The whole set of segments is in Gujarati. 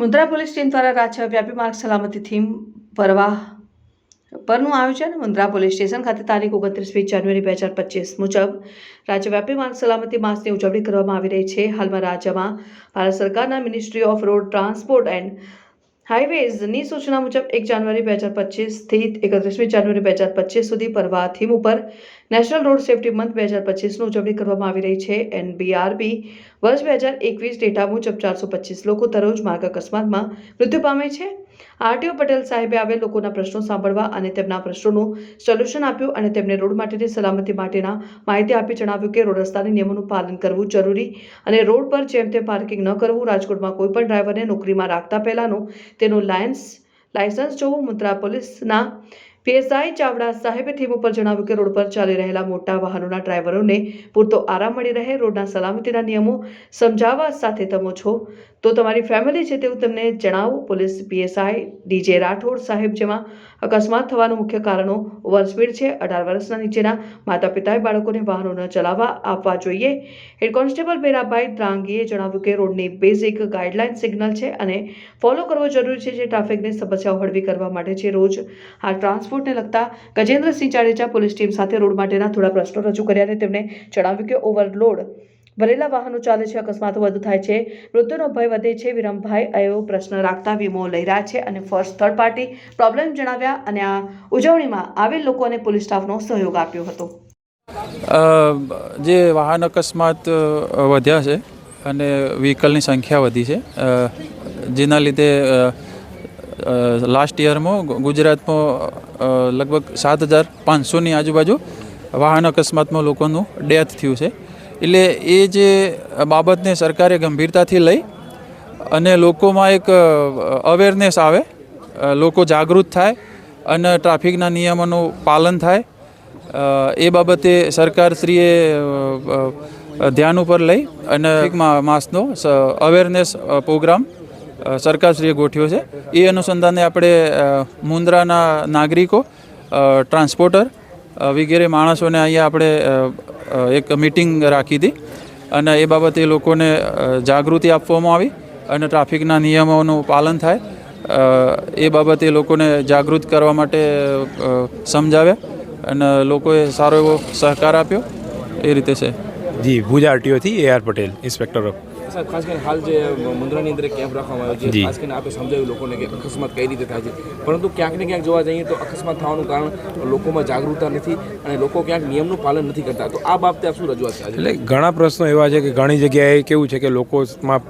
મુન્દ્રા પોલીસ ટીમ દ્વારા રાજ્યવ્યાપી માર્ગ સલામતી થીમ પરવા પરનું આયોજન મુન્દ્રા પોલીસ સ્ટેશન ખાતે તારીખ ઓગણત્રીસમી જાન્યુઆરી બે હજાર પચીસ મુજબ રાજ્યવ્યાપી માર્ગ સલામતી માસની ઉજવણી કરવામાં આવી રહી છે. હાલમાં રાજ્યમાં ભારત સરકારના ministry of road transport and હાઈવેઝની સૂચના મુજબ એક જાન્યુઆરી બે હજાર પચીસથી એકત્રીસમી જાન્યુઆરી બે હજાર પચીસ સુધી પરવા થીમ ઉપર નેશનલ રોડ સેફટી મંથ બે હજાર પચીસની ઉજવણી કરવામાં આવી રહી છે. એનબીઆરબી વર્ષ બે હજાર એકવીસ ડેટા મુજબ ચારસો પચીસ લોકો દરરોજ માર્ગ અકસ્માતમાં મૃત્યુ પામે છે. આરટીઓ પટેલ સાહેબે આવેલ લોકોના પ્રશ્નો સાંભળવા અને તેમના પ્રશ્નોનું સોલ્યુશન આપ્યું અને તેમને રોડ માટેની સલામતી માટેના માહિતી આપી જણાવ્યું કે રોડ રસ્તાની નિયમોનું પાલન કરવું જરૂરી અને રોડ પર જેમ તેમ પાર્કિંગ ન કરવું રાજકોટમાં કોઈપણ ડ્રાઈવરને નોકરીમાં રાખતા પહેલાનું તેનું લાયન્સ, લાયસન્સ જોવું મુદ્રા પોલીસના પીએસઆઈ ચાવડા સાહેબે થીમ ઉપર જણાવ્યું કે રોડ પર ચાલી રહેલા મોટા વાહનોના ડ્રાઈવરોને પૂરતો આરામ મળી રહે, રોડના સલામતીના નિયમો સમજાવવા સાથે તમો છો. તો તમારી ફેમિલી છે તેવું તમને જણાવો. પોલીસ પીએસઆઈ ડીજે રાઠોડ સાહેબ જેમાં અકસ્માત થવાનું મુખ્ય કારણો ઓવર સ્પીડ છે. અઢાર વર્ષના નીચેના માતા પિતાએ બાળકોને વાહનો ન ચલાવવા આપવા જોઈએ. હેડ કોન્સ્ટેબલ બેરાભાઈ દ્રાંગીએ જણાવ્યું કે રોડની બેઝિક ગાઈડલાઇન સિગ્નલ છે અને ફોલો કરવો જરૂરી છે જે ટ્રાફિકની સમસ્યાઓ હળવી કરવા માટે છે. રોજ આ ટ્રાન્સપોર્ટને લગતા ગજેન્દ્રસિંહ જાડેજા પોલીસ ટીમ સાથે રોડ માટેના થોડા પ્રશ્નો રજૂ કર્યા અને તેમણે જણાવ્યું કે ઓવરલોડ ભરેલા વાહનો ચાલે છે, અકસ્માતો વધુ થાય છે, મૃત્યુનો ભય વધે છે, વિરમભાઈ એવો પ્રશ્ન રાખતા વીમો લઈ રહ્યા છે અને ફર્સ્ટ થર્ડ પાર્ટી પ્રોબ્લેમ જણાવ્યા અને આ ઉજવણીમાં આવેલ લોકો અને પોલીસ સ્ટાફનો સહયોગ આપ્યો હતો. જે વાહન અકસ્માત વધ્યા છે અને વ્હીકલની સંખ્યા વધી છે જેના લીધે લાસ્ટ યરમાં ગુજરાતમાં લગભગ સાત હજાર પાંચસોની આજુબાજુ વાહન અકસ્માતમાં લોકોનું ડેથ થયું છે. એટલે એ જે બાબતને સરકારે ગંભીરતાથી લઈ અને લોકોમાં એક અવેરનેસ આવે લોકો જાગૃત થાય અને ટ્રાફિકના નિયમોનું પાલન થાય એ બાબતે સરકારશ્રીએ ધ્યાન ઉપર લઈ અને એક માસનો અવેરનેસ પ્રોગ્રામ સરકારશ્રીએ ગોઠવ્યો છે. એ અનુસંધાને આપણે મુન્દ્રાના નાગરિકો ટ્રાન્સપોર્ટર વગેરે માણસોને અહીંયા આપણે એક મિટિંગ રાખી હતી અને એ બાબતે લોકોને જાગૃતિ આપવામાં આવી અને ટ્રાફિકના નિયમોનું પાલન થાય. એ બાબતે લોકોને જાગૃત કરવા માટે સમજાવ્યા અને લોકોએ સારો એવો સહકાર આપ્યો. એ રીતે છે. જી, Bhuj આરટીઓથી A R Patel, inspector of સાહેબ ખાસ કરીને હાલ જે મુંદ્રાની અંદર કેમ્પ રાખવામાં આવ્યો છે. ખાસ કરીને આપણે સમજાવ્યું લોકોને કે અકસ્માત કઈ રીતે થાય છે. પરંતુ ક્યાંક ને ક્યાંક જોવા જઈએ તો અકસ્માત થવાનું કારણ લોકોમાં જાગૃતતા નથી અને લોકો ક્યાંક નિયમનું પાલન નથી કરતા. તો આ બાબતે આપ શું રજૂઆત છે એટલે ઘણા પ્રશ્નો એવા છે કે ઘણી જગ્યાએ કેવું છે કે લોકોમાં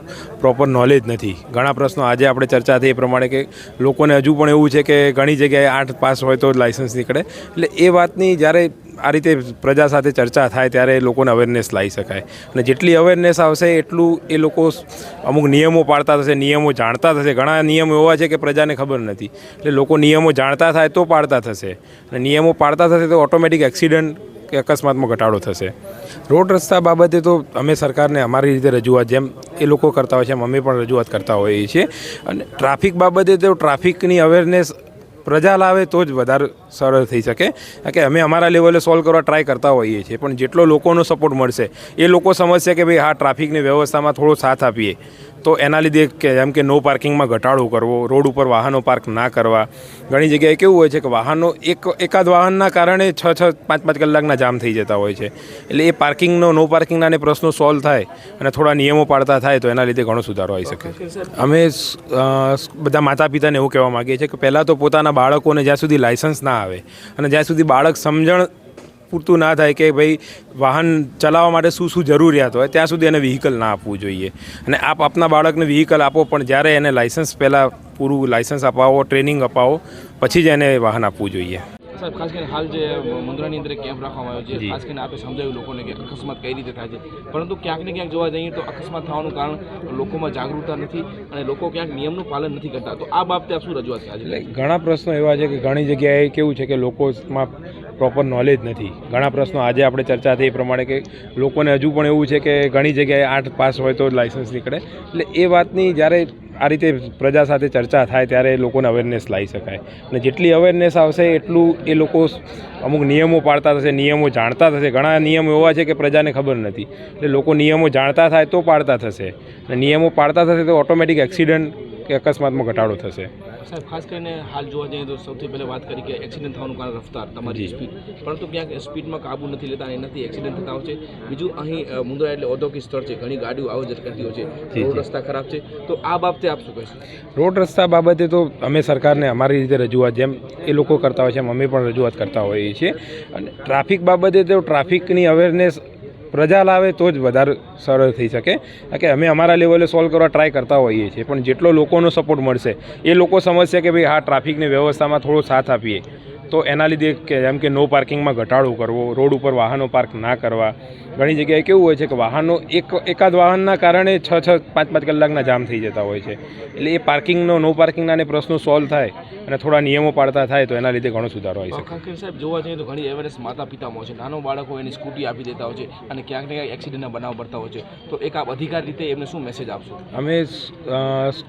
પ્રોપર નોલેજ નથી. ઘણા પ્રશ્નો આજે આપણે ચર્ચા થઈ એ પ્રમાણે કે લોકોને હજુ પણ એવું છે કે ઘણી જગ્યાએ આઠ પાસ હોય તો જ લાઇસન્સ નીકળે. એટલે એ વાતની જ્યારે આ રીતે પ્રજા સાથે ચર્ચા થાય ત્યારે એ લોકોને અવેરનેસ લાવી શકાય. અને જેટલી અવેરનેસ આવશે, એટલું એ લોકો અમુક નિયમો પાળતા થશે, નિયમો જાણતા થશે. ઘણા નિયમો એવા છે કે પ્રજાને ખબર નથી. એટલે લોકો નિયમો જાણતા થાય તો પાળતા થશે. અને નિયમો પાળતા થશે તો ઓટોમેટિક એક્સિડન્ટ કે અકસ્માતમાં ઘટાડો થશે. રોડ રસ્તા બાબતે તો અમે સરકારને અમારી રીતે રજૂઆત જેમ એ લોકો કરતા હોય છે, એમ અમે પણ રજૂઆત કરતા હોઈએ છીએ. અને ટ્રાફિક બાબતે તો ટ્રાફિકની અવેરનેસ પ્રજા લાવે તો જ વધારે સરળ થઈ શકે. કે અમે અમારા લેવલે સોલ્વ કરવા ટ્રાય કરતા હોઈએ છીએ. પણ જેટલો લોકોનો સપોર્ટ મળશે, એ લોકો સમજશે કે ભાઈ હા ટ્રાફિકની વ્યવસ્થામાં થોડો સાથ આપીએ. તો એના લીધે કે જેમ કે નો પાર્કિંગમાં ઘટાડો કરવો રોડ ઉપર વાહનો પાર્ક ના કરવા ઘણી જગ્યાએ કેવું હોય છે કે વાહનો એક એકાદ વાહનના કારણે છ છ પાંચ પાંચ કલાકના જામ થઈ જતા હોય છે. એટલે એ પાર્કિંગનો નો પાર્કિંગના પ્રશ્નો સોલ્વ થાય અને થોડા નિયમો પાળતા થાય તો એના લીધે ઘણો સુધારો આવી શકે અમે બધા માતા પિતાને એવું કહેવા માગીએ છીએ કે પહેલાં તો પોતાના બાળકોને જ્યાં સુધી લાયસન્સ ના આવે અને જ્યાં સુધી બાળક સમજણ પૂરતું ના થાય કે ભાઈ વાહન ચલાવવા માટે શું શું જરૂરિયાત હોય, ત્યાં સુધી એને વ્હીકલ ના આપવું જોઈએ. અને આપ આપના બાળકને વ્હીકલ આપો, પણ જ્યારે એને લાઇસન્સ પહેલાં પૂરું લાઇસન્સ અપાવો ટ્રેનિંગ અપાવો, પછી જ એને વાહન આપવું જોઈએ. સાહેબ ખાસ કરીને હાલ જે મુંદ્રાની અંદર એક કેમ્પ રાખવામાં આવ્યો છે ખાસ કરીને આપણે સમજાવ્યું લોકોને કે અકસ્માત કઈ રીતે થાય છે. પરંતુ ક્યાંક ને ક્યાંક જોવા જઈએ તો અકસ્માત થવાનું કારણ લોકોમાં જાગૃતતા નથી અને લોકો ક્યાંક નિયમનું પાલન નથી કરતા. તો આ બાબતે આપ શું રજૂઆત છે? ઘણા પ્રશ્નો એવા છે કે ઘણી જગ્યાએ કેવું છે કે લોકોમાં પ્રોપર નોલેજ નથી. ઘણા પ્રશ્નો આજે આપણે ચર્ચા થઈ એ પ્રમાણે કે લોકોને હજુ પણ એવું છે કે ઘણી જગ્યાએ આઠ પાસ હોય તો લાઇસન્સ નીકળે. એટલે એ વાતની જ્યારે આ રીતે પ્રજા સાથે ચર્ચા થાય ત્યારે લોકોને અવેરનેસ લાવી શકાય. અને જેટલી અવેરનેસ આવશે, એટલું એ લોકો અમુક નિયમો પાળતા થશે, નિયમો જાણતા થશે. ઘણા નિયમો એવા છે કે પ્રજાને ખબર નથી. એટલે લોકો નિયમો જાણતા થાય તો પાળતા થશે. અને નિયમો પાળતા થશે તો ઓટોમેટિક એક્સિડન્ટ કે અકસ્માતમાં ઘટાડો થશે? સાહેબ ખાસ કરીને હાલ જોવા જઈએ તો સૌથી પહેલાં વાત કરી કે એક્સિડન્ટ થવાનું કારણ રફતાર તમારી સ્પીડ પરંતુ ક્યાંક સ્પીડમાં કાબુ નથી લેતા એનાથી એક્સિડન્ટ થતા હોય છે. બીજું અહીં મુંદ્રા એટલે ઔદ્યોગિક સ્થળ છે. ઘણી ગાડીઓ આવો જ કરતી હોય છે. રોડ રસ્તા ખરાબ છે. તો આ બાબતે આપ શું કહેશો? રોડ રસ્તા બાબતે તો અમે સરકારને અમારી રીતે રજૂઆત જેમ એ લોકો કરતા હોય છે એમ અમે પણ રજૂઆત કરતા હોઈએ છીએ. અને ટ્રાફિક બાબતે તો ટ્રાફિકની અવેરનેસ પ્રજા લાવે તો જ વધારે સરળ થઈ શકે. કે અમે અમારા લેવલે સોલ્વ કરવા ટ્રાય કરતા હોઈએ છીએ. પણ જેટલો લોકોનો સપોર્ટ મળશે, એ લોકો સમજશે કે ભાઈ હા ટ્રાફિકની વ્યવસ્થામાં થોડો સાથ આપીએ. તો એના લીધે કે જેમ કે નો પાર્કિંગમાં ઘટાડો કરવો, રોડ ઉપર વાહનો પાર્ક ના કરવા ઘણી જગ્યાએ કેવું હોય છે કે વાહનો એક એકાદ વાહનના કારણે છ છ પાંચ પાંચ કલાકના જામ થઈ જતા હોય છે. એટલે એ પાર્કિંગનો નો પાર્કિંગના ને પ્રશ્નો સોલ્વ થાય અને થોડા નિયમો પાડતા થાય તો એના લીધે ઘણો સુધારો આવી શકે. સાહેબ જોવા જઈએ તો ઘણી એવરેજ માતા પિતામાં છે. નાનો બાળકો એની સ્કૂટી આપી દેતા હોય છે અને ક્યાંક ને ક્યાંક એક્સિડન્ટના બનાવ પડતા હોય છે. તો એક આપ અધિકાર રીતે એમને શું મેસેજ આપશો? અમે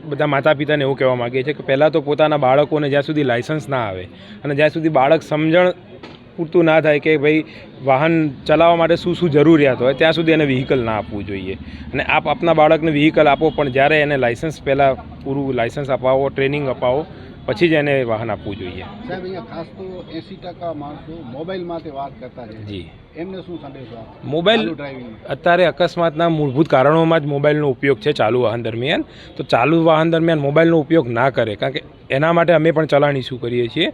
બધા માતા પિતાને એવું કહેવા માગીએ છીએ કે પહેલાં તો પોતાના બાળકોને જ્યાં સુધી લાયસન્સ ના આવે અને જ્યાં સુધી બાળક સમજણ પૂરતું ના થાય કે ભાઈ વાહન ચલાવવા માટે શું શું જરૂરિયાત હોય ત્યાં સુધી એને વ્હીકલ ના આપવું જોઈએ. અને આપ આપના બાળકને વ્હીકલ આપો પણ જ્યારે એને લાઇસન્સ પહેલાં પૂરું લાઇસન્સ અપાવો ટ્રેનિંગ અપાવો પછી જ એને વાહન આપવું જોઈએ. સાહેબ અહીંયા ખાસ તો એસી ટકા માણસો મોબાઈલમાંથી વાત કરતા છે. જી. એમને શું સંદેશો મોબાઈલ અત્યારે અકસ્માતના મૂળભૂત કારણોમાં જ મોબાઈલનો ઉપયોગ છે ચાલુ વાહન દરમિયાન. તો ચાલુ વાહન દરમિયાન મોબાઈલનો ઉપયોગ ના કરે કારણ કે એના માટે અમે પણ ચલાણી શું કરીએ છીએ?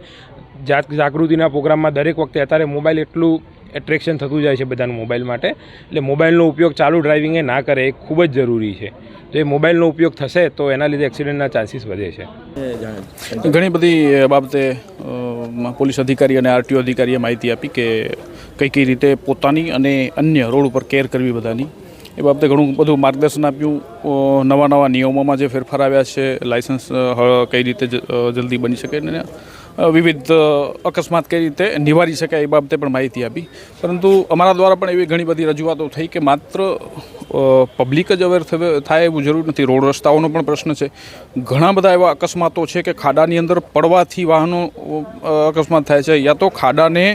જાગૃતિના પ્રોગ્રામમાં દરેક વખતે અત્યારે મોબાઈલ એટલું એટ્રેક્શન થતું જાય છે બધાનું મોબાઈલ માટે. એટલે મોબાઈલનો ઉપયોગ ચાલુ ડ્રાઇવિંગે ના કરે એ ખૂબ જ જરૂરી છે. તો એ મોબાઈલનો ઉપયોગ થશે તો એના લીધે એક્સિડન્ટના ચાન્સીસ વધે છે. ઘણી બધી બાબતે પોલીસ અધિકારી અને આરટીઓ અધિકારીએ માહિતી આપી કે કઈ કઈ રીતે પોતાની અને અન્ય રોડ ઉપર કેર કરવી બધાની. એ બાબતે ઘણું બધું માર્ગદર્શન આપ્યું. નવા નવા નિયમોમાં જે ફેરફાર આવ્યા છે લાઇસન્સ કઈ રીતે જલ્દી બની શકે અ, વિવિધ અકસ્માત કઈ રીતે નિવારી શકાય એ બાબતે પણ માહિતી આપી. પરંતુ અમારા દ્વારા પણ એવી ઘણી બધી રજૂઆતો થઈ કે માત્ર પબ્લિક જ અવેર થાય એવું જરૂર નથી. રોડ રસ્તાઓનો પણ પ્રશ્ન છે. ઘણા બધા એવા અકસ્માતો છે કે ખાડાની અંદર પડવાથી વાહનો અકસ્માત થાય છે. યા તો ખાડાને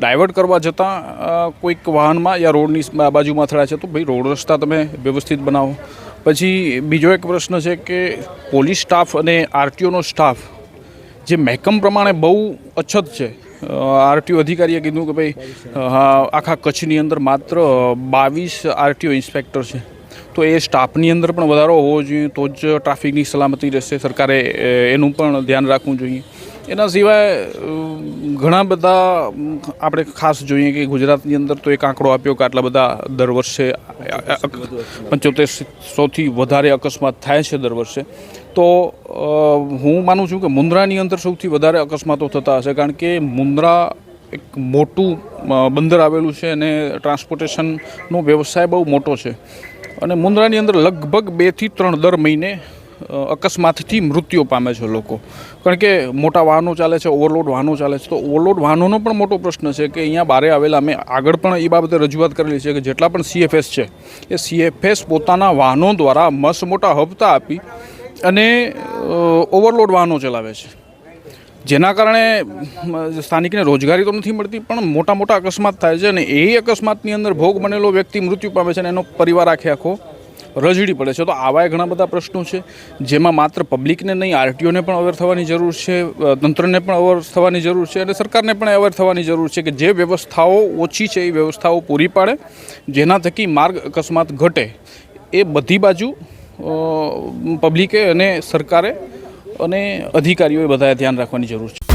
ડાયવર્ટ કરવા જતાં કોઈક વાહનમાં યા રોડની બાજુમાં અથડાય છે તો ભાઈ રોડ રસ્તા તમે વ્યવસ્થિત બનાવો. પછી બીજો એક પ્રશ્ન છે કે પોલીસ સ્ટાફ અને આરટીઓનો સ્ટાફ જે મહેકમ પ્રમાણે બહુ અછત છે આરટીઓ અધિકારીએ કીધું કે ભાઈ આખા કચ્છની અંદર માત્ર બાવીસ આરટીઓ ઇન્સ્પેક્ટર છે. તો એ સ્ટાફની અંદર પણ વધારો હોવો જોઈએ, તો જ ટ્રાફિકની સલામતી રહેશે. સરકારે એનું પણ ધ્યાન રાખવું જોઈએ. એના સિવાય ઘણા બધા, આપણે ખાસ જોઈએ કે ગુજરાતની અંદર તો એક આંકડો આપ્યો કે આટલા બધા દર વર્ષે પંચોતેર સૌથી વધારે અકસ્માત થાય છે દર વર્ષે. તો હું માનું છું કે મુન્દ્રાની અંદર સૌથી વધારે અકસ્માતો થતા હશે, કારણ કે મુન્દ્રા એક મોટું બંદર આવેલું છે અને ટ્રાન્સપોર્ટેશનનો વ્યવસાય બહુ મોટો છે. અને મુન્દ્રાની અંદર લગભગ બેથી ત્રણ દર મહિને અકસ્માતથી મૃત્યુ પામે છે લોકો. કારણ કે મોટા વાહનો ચાલે છે, ઓવરલોડ વાહનો ચાલે છે, તો ઓવરલોડ વાહનોનો પણ મોટો પ્રશ્ન છે કે અહીંયા બારે આવેલા અમે આગળ પણ એ બાબતે રજૂઆત કરેલી છે કે જેટલા પણ સીએફએસ છે, એ સીએફએસ પોતાના વાહનો દ્વારા મસ મોટા હપ્તા આપી અને ઓવરલોડ વાહનો ચલાવે છે. જેના કારણે સ્થાનિકને રોજગારી તો નથી મળતી, પણ મોટા મોટા અકસ્માત થાય છે અને એ અકસ્માતની અંદર ભોગ બનેલો વ્યક્તિ મૃત્યુ પામે છે અને એનો પરિવાર આખે આખો રજડી પડે છે. તો આવા ઘણા બધા પ્રશ્નો છે, જેમાં માત્ર પબ્લિકને નહીં, આરટીઓને પણ અવેર થવાની જરૂર છે તંત્રને પણ અવેર થવાની જરૂર છે અને સરકારને પણ અવેર થવાની જરૂર છે કે જે વ્યવસ્થાઓ ઓછી છે, એ વ્યવસ્થાઓ પૂરી પાડે, જેના થકી માર્ગ અકસ્માત ઘટે. એ બધી બાજુ પબ્લિકે અને સરકારે અને અધિકારીઓએ બધાએ ધ્યાન રાખવાની જરૂર છે.